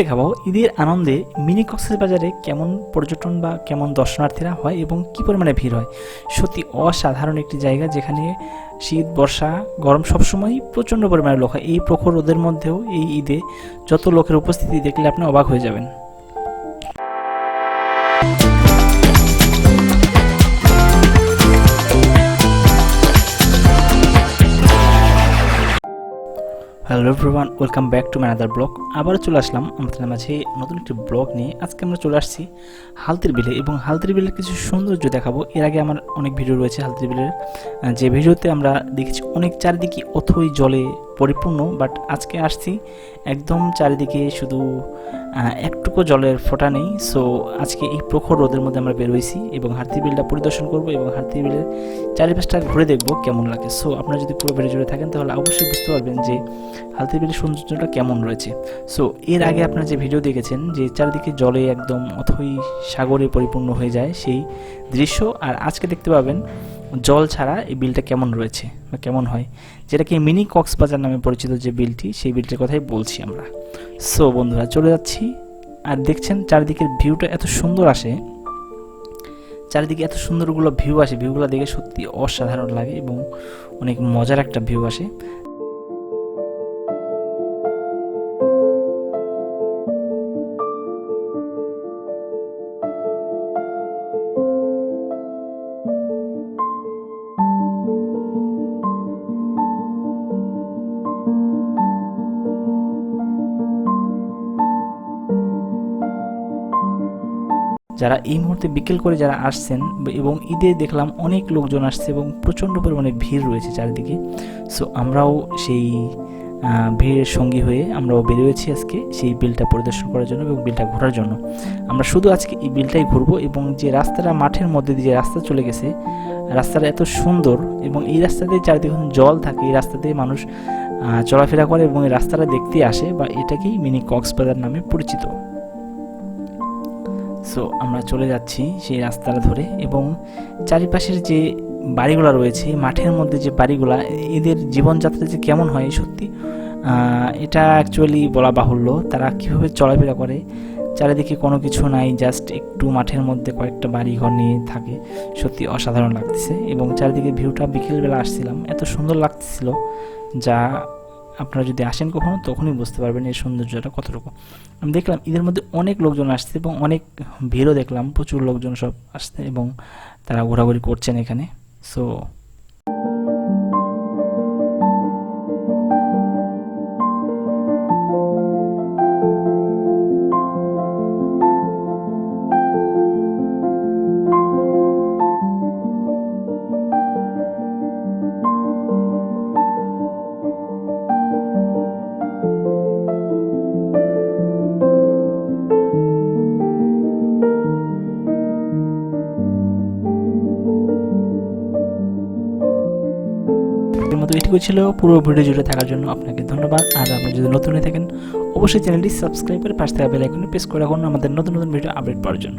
দেখাবো ঈদের আনন্দে মিনি কক্সবাজারে কেমন পর্যটন বা কেমন দর্শনার্থীরা হয় এবং কি পরিমাণে ভিড় হয়। সত্যি অসাধারণ একটি জায়গা যেখানে শীত, বর্ষা, গরম সবসময় প্রচণ্ড পরিমাণে লোক হয়। এই প্রখর রোদের মধ্যেও এই ঈদে যত লোকের উপস্থিতি দেখলে আপনি অবাক হয়ে যাবেন। Hello everyone welcome back to ম্যানাদার blog আবারও চলে আসলাম। আমাদের মাঝে নতুন একটি ব্লগ নিয়ে। আজকে আমরা চলে আসছি হালতির বিলে এবং হালতির বিলের কিছু সৌন্দর্য দেখাবো। এর আগে আমার অনেক ভিডিও রয়েছে হালতির বিলের। যে ভিডিওতে আমরা দেখেছি অনেক চারিদিকে অথই জলে পরিপূর্ণ বাট আজকে আসছি একদম চারিদিকে শুধু একটুকু জলের ফোঁটা নেই। সো আজকে এই প্রখর রোদের মধ্যে আমরা বেরোইছি এবং হালতির বিলটা পরিদর্শন করব এবং হালতির বিলের চারিপাশটা ঘুরে দেখব কেমন লাগে। সো আপনারা যদি পুরো ভিডিও জুড়ে থাকেন, তাহলে অবশ্যই বুঝতে পারবেন যে হালতি বিলের সৌন্দর্যটা কেমন রয়েছে। সো এর আগে আপনারা যে ভিডিও দেখেছেন, যে চারিদিকে জলে একদম অথই সাগরে পরিপূর্ণ হয়ে যায় সেই দৃশ্য, আর আজকে দেখতে পাবেন জল ছাড়া এই বিলটা কেমন রয়েছে বা কেমন হয়? যেটা কি মিনি কক্সবাজার নামে পরিচিত যে বিলটি, সেই বিলটির কথাই বলছি আমরা। সো বন্ধুরা, চলে যাচ্ছি। আর দেখছেন, চারিদিকের ভিউটা এত সুন্দর আসে। চারিদিকে এত সুন্দরগুলো ভিউ আসে। ভিউগুলো দেখে সত্যি অসাধারণ লাগে এবং অনেক মজার একটা ভিউ আসে। যারা এই মুহূর্তে বিকেল করে যারা আসছেন এবং ঈদে দেখলাম অনেক লোকজন আসছে এবং প্রচণ্ড পরিমাণে ভিড় রয়েছে চারিদিকে। সো আমরাও সেই ভিড়ের সঙ্গী হয়ে আমরাও বেরিয়েছি আজকে সেই বিলটা পরিদর্শন করার জন্য এবং বিলটা ঘোরার জন্য। আমরা শুধু আজকে এই বিলটাই ঘুরবো এবং যে রাস্তাটা মাঠের মধ্যে দিয়ে রাস্তা চলে গেছে, রাস্তাটা এত সুন্দর এবং এই রাস্তাতে চারিদিকে জল থাকে, এই রাস্তাতে মানুষ চলাফেরা করে এবং এই রাস্তাটা দেখতে আসে বা এটাকেই মিনি কক্সবাজার নামে পরিচিত। সো আমরা চলে যাচ্ছি সেই রাস্তাটা ধরে এবং চারিপাশের যে বাড়িগুলো রয়েছে, মাঠের মধ্যে যে বাড়িগুলা, এদের জীবনযাত্রা যে কেমন হয় সত্যি এটা অ্যাকচুয়ালি বলা বাহুল্য। তারা কীভাবে চলাফেরা করে, চারিদিকে কোনো কিছু নাই জাস্ট একটু মাঠের মধ্যে কয়েকটা বাড়ি ঘর নিয়ে থাকে, সত্যি অসাধারণ লাগতেছে। এবং চারিদিকে ভিউটা বিকেলবেলা আসছিলাম। এত সুন্দর লাগতেছিল, যা আপনারা যদি আসেন কখনো, তখনই বুঝতে পারবেন এই সৌন্দর্যটা কতটুকু। আমি দেখলাম ঈদের মধ্যে অনেক লোকজন আসছে এবং অনেক ভিড়ও দেখলাম, প্রচুর লোকজন সব আসছে এবং তারা ঘোরাঘুরি করছেন এখানে। সো মতো এটুকু ছিল। পুরো ভিডিও জুড়ে থাকার জন্য আপনাকে ধন্যবাদ। আর আপনি যদি নতুন হয়ে থাকেন, অবশ্যই চ্যানেলটি সাবস্ক্রাইব করে পাশে থাকা বেল আইকনে প্রেস করে রাখুন আমাদের নতুন নতুন ভিডিও আপডেট পাওয়ার জন্য।